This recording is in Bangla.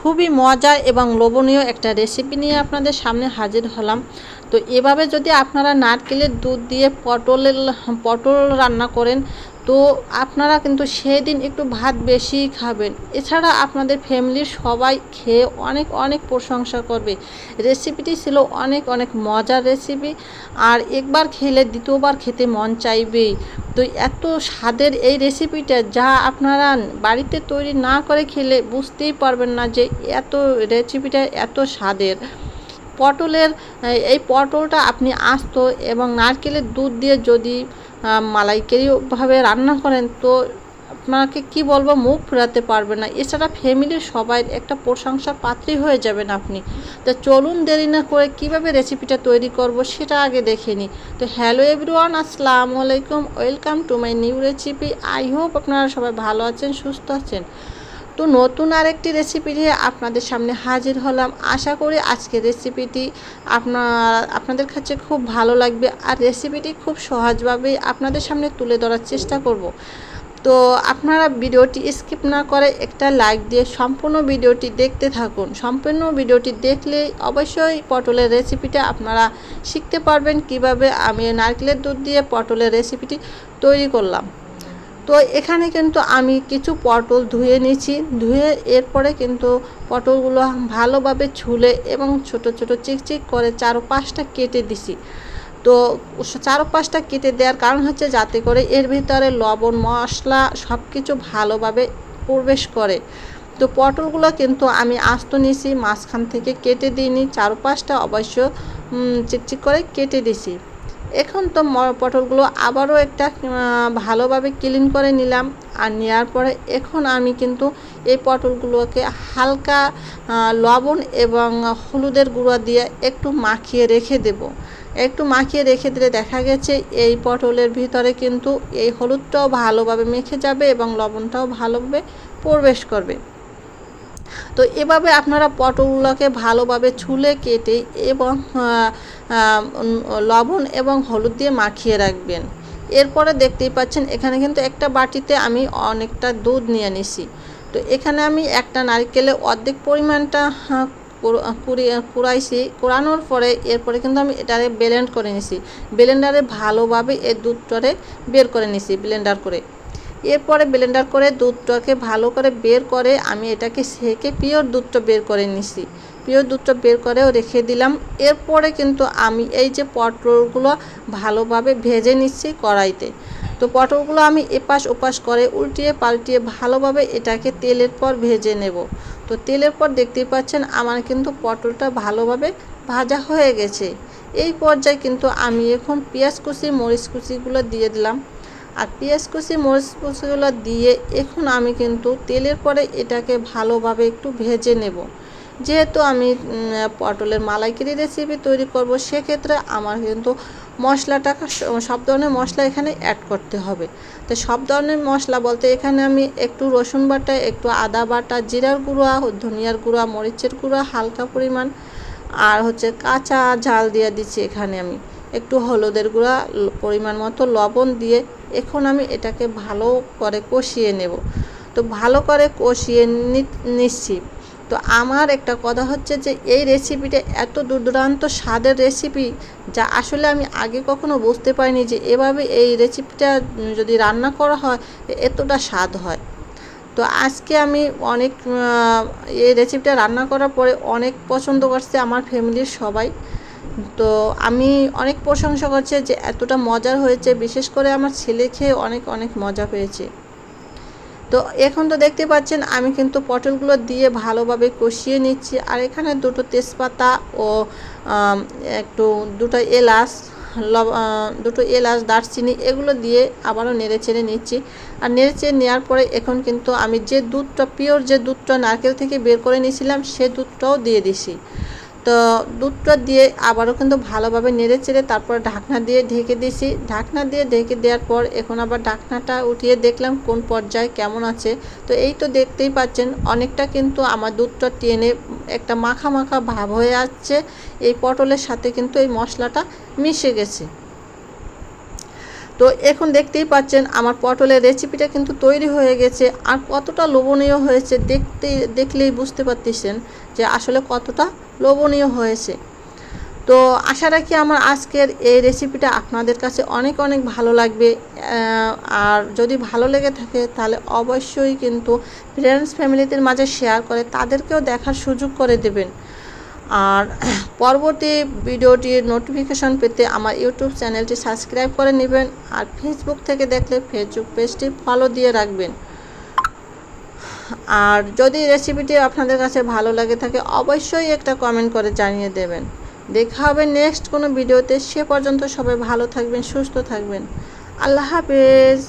খুবই মজার এবং লোভনীয় একটা রেসিপি নিয়ে আপনাদের সামনে হাজির হলাম। তো এভাবে যদি আপনারা নারকেলের দুধ দিয়ে পটলের, পটল রান্না করেন তো আপনারা কিন্তু সেদিন একটু ভাত বেশিই খাবেন। এছাড়া আপনাদের ফ্যামিলির সবাই খেয়ে অনেক অনেক প্রশংসা করবে। রেসিপিটি ছিল অনেক অনেক মজার রেসিপি। আর একবার খেলে দ্বিতীয়বার খেতে মন চাইবেই। তো এত স্বাদের এই রেসিপিটা যা আপনারা বাড়িতে তৈরি না করে খেলে বুঝতেই পারবেন না যে এত রেসিপিটা এত স্বাদের। পটলের, এই পটলটা আপনি আস্ত এবং নারকেলের দুধ দিয়ে যদি মালাইকারিভাবে রান্না করেন, তো আপনাকে কি বলব, মুখ ফেরাতে পারবে না। এছাড়া ফ্যামিলির সবাই একটা প্রশংসার পাত্রী হয়ে যাবেন আপনি। তো চলুন দেরি না করে কীভাবে রেসিপিটা তৈরি করব সেটা আগে দেখে নিই। তো হ্যালো এভরিওয়ান আসসালামু আলাইকুম welcome to my new recipe I hope আপনারা সবাই ভালো আছেন, সুস্থ আছেন। তো নতুন আরেকটি রেসিপি নিয়ে আপনাদের সামনে হাজির হলাম। আশা করি আজকের রেসিপিটি আপনার, আপনাদের কাছে খুব ভালো লাগবে আর রেসিপিটি খুব সহজভাবেই আপনাদের সামনে তুলে ধরার চেষ্টা করব। তো আপনারা ভিডিওটি স্কিপ না করে একটা লাইক দিয়ে সম্পূর্ণ ভিডিওটি দেখতে থাকুন। সম্পূর্ণ ভিডিওটি দেখলে অবশ্যই পটলের রেসিপিটা আপনারা শিখতে পারবেন কীভাবে আমি নারকেলের দুধ দিয়ে পটলের রেসিপিটি তৈরি করলাম। তো এখানে কিন্তু আমি কিছু পটল ধুয়ে নিয়েছি। ধুয়ে এরপরে কিন্তু পটলগুলো ভালোভাবে ছুলে এবং ছোট ছোট চিকচিক করে চারো পাঁচটা কেটে দিছি। তো চারো পাঁচটা কেটে দেওয়ার কারণ হচ্ছে যাতে করে এর ভিতরে লবণ, মশলা সব কিছু ভালোভাবে প্রবেশ করে। তো পটলগুলো কিন্তু আমি আস্ত নিয়েছি, মাঝখান থেকে কেটে দিইনি চারো পাঁচটা অবশ্য চিকচিক করে কেটে দিছি। এখন তো পটলগুলো আবারও একটা ভালোভাবে ক্লিন করে নিলাম। আর নেওয়ার পরে এখন আমি কিন্তু এই পটলগুলোকে হালকা লবণ এবং হলুদের গুঁড়া দিয়ে একটু মাখিয়ে রেখে দেব। একটু মাখিয়ে রেখে দিলে দেখা গেছে এই পটলের ভিতরে কিন্তু এই হলুদটাও ভালোভাবে মেখে যাবে এবং লবণটাও ভালোভাবে প্রবেশ করবে। তো এভাবে আপনারা পটলগুলোকে ভালোভাবে ছুলে কেটে এবং লবণ এবং হলুদ দিয়ে মাখিয়ে রাখবেন। এরপরে দেখতেই পাচ্ছেন এখানে কিন্তু একটা বাটিতে আমি অনেকটা দুধ নিয়ে নিছি। তো এখানে আমি একটা নারকেলে অর্ধেক পরিমাণটা কুড়াইছি কুড়ানোর পরে এরপরে কিন্তু আমি এটারে ব্লেন্ড করে নিছি। ব্লেন্ডারে ভালোভাবে এই দুধটারে বের করে নিছি ব্লেন্ডার করে। এরপরে ব্লেন্ডার করে দুধটাকে ভালো করে বের করে আমি এটাকে সেকে পিওর দুধটা বের করে নিছি। পিওর দুধটা বের করেও রেখে দিলাম। এরপরে কিন্তু আমি এই যে পটলগুলো ভালোভাবে ভেজে নিচ্ছি কড়াইতে। তো পটলগুলো আমি এপাশ ওপাশ করে উল্টিয়ে পাল্টিয়ে ভালোভাবে এটাকে তেলের পর ভেজে নেব। তো তেলের পর দেখতেই পাচ্ছেন আমার কিন্তু পটলটা ভালোভাবে ভাজা হয়ে গেছে। এই পর্যায়ে কিন্তু আমি এখন পেঁয়াজ কুচি, মরিচ কুচিগুলো দিয়ে দিলাম। আর পেঁয়াজ কুচি, মরিচ কুচিগুলো দিয়ে এখন আমি কিন্তু তেলের পরে এটাকে ভালোভাবে একটু ভেজে নেব। যেহেতু আমি পটলের মালাইকারি রেসিপি তৈরি করব, সেক্ষেত্রে আমার কিন্তু মশলাটা সব ধরনের মশলা এখানে অ্যাড করতে হবে। তো সব ধরনের মশলা বলতে এখানে আমি একটু রসুন বাটা, একটু আদা বাটা, জিরার গুঁড়া, ধনিয়ার গুঁড়া, মরিচের গুঁড়া, হালকা পরিমাণ, আর হচ্ছে কাঁচা ঝাল দিয়ে দিচ্ছি এখানে আমি। একটু হলুদের গুঁড়া পরিমাণ মতো লবণ দিয়ে এখন আমি এটাকে ভালো করে কষিয়ে নেব। তো ভালো করে কষিয়ে নিচ্ছি। তো আমার একটা কথা হচ্ছে যে, এই রেসিপিটা এত দুর্দান্ত স্বাদের রেসিপি যা আসলে আমি আগে কখনো বুঝতে পারিনি যে, এভাবে এই রেসিপিটা যদি রান্না করা হয়, এতটা স্বাদ হয়। তো আজকে আমি অনেক এই রেসিপিটা রান্না করার পরে অনেক পছন্দ করছে আমার ফ্যামিলির সবাই। তো আমি অনেক প্রশংসা করছে যে এতটা মজার হয়েছে, বিশেষ করে আমার ছেলে খেয়ে অনেক অনেক মজা পেয়েছে। তো এখন তো দেখতে পাচ্ছেন, আমি কিন্তু পটলগুলো দিয়ে ভালোভাবে কষিয়ে নিচ্ছি। আর এখানে দুটো তেজপাতা ও একটু দুটো এলাচ দুটো এলাচ, দারচিনি এগুলো দিয়ে আবারও নেড়ে চেড়ে নিচ্ছি। আর নেড়ে চেড়ে নেওয়ার পরে এখন কিন্তু আমি যে দুধটা, পিওর যে দুধটা নারকেল থেকে বের করে নিয়েছিলাম, সে দুধটাও দিয়ে দিছি। তো দুধটা দিয়ে আবারও কিন্তু ভালোভাবে নেড়ে চেড়ে তারপর ঢাকনা দিয়ে ঢেকে দিয়েছি। ঢাকনা দিয়ে ঢেকে দেওয়ার পর এখন আবার ঢাকনাটা উঠিয়ে দেখলাম কোন পর্যায়ে কেমন আছে। তো এই তো দেখতেই পাচ্ছেন, অনেকটা কিন্তু আমার দুধটা টেনে একটা মাখা মাখা ভাব হয়ে আসছে। এই পটলের সাথে কিন্তু এই মশলাটা মিশে গেছে। তো এখন দেখতেই পাচ্ছেন আমার পটলের রেসিপিটা কিন্তু তৈরি হয়ে গেছে। আর কতটা লোভনীয় হয়েছে দেখতে, দেখলেই বুঝতে পারতেছেন যে আসলে কতটা লোভনীয় হয়েছে। তো আশা রাখি আমার আজকের এই রেসিপিটা আপনাদের কাছে অনেক অনেক ভালো লাগবে। আর যদি ভালো লেগে থাকে, তাহলে অবশ্যই কিন্তু ফ্রেন্ডস ফ্যামিলিদের মাঝে শেয়ার করে তাদেরকেও দেখার সুযোগ করে দেবেন। আর পরবর্তী ভিডিওটির নোটিফিকেশন পেতে আমার ইউটিউব চ্যানেলটি সাবস্ক্রাইব করে নেবেন। আর ফেসবুক থেকে দেখলে ফেসবুক পেজটি ফলো দিয়ে রাখবেন। আর যদি রেসিপিটি আপনাদের কাছে ভালো লাগে থাকে, অবশ্যই একটা কমেন্ট করে জানিয়ে দেবেন। দেখা হবে নেক্সট কোনো ভিডিওতে। সে পর্যন্ত সবাই ভালো থাকবেন, সুস্থ থাকবেন। আল্লাহ হাফেজ।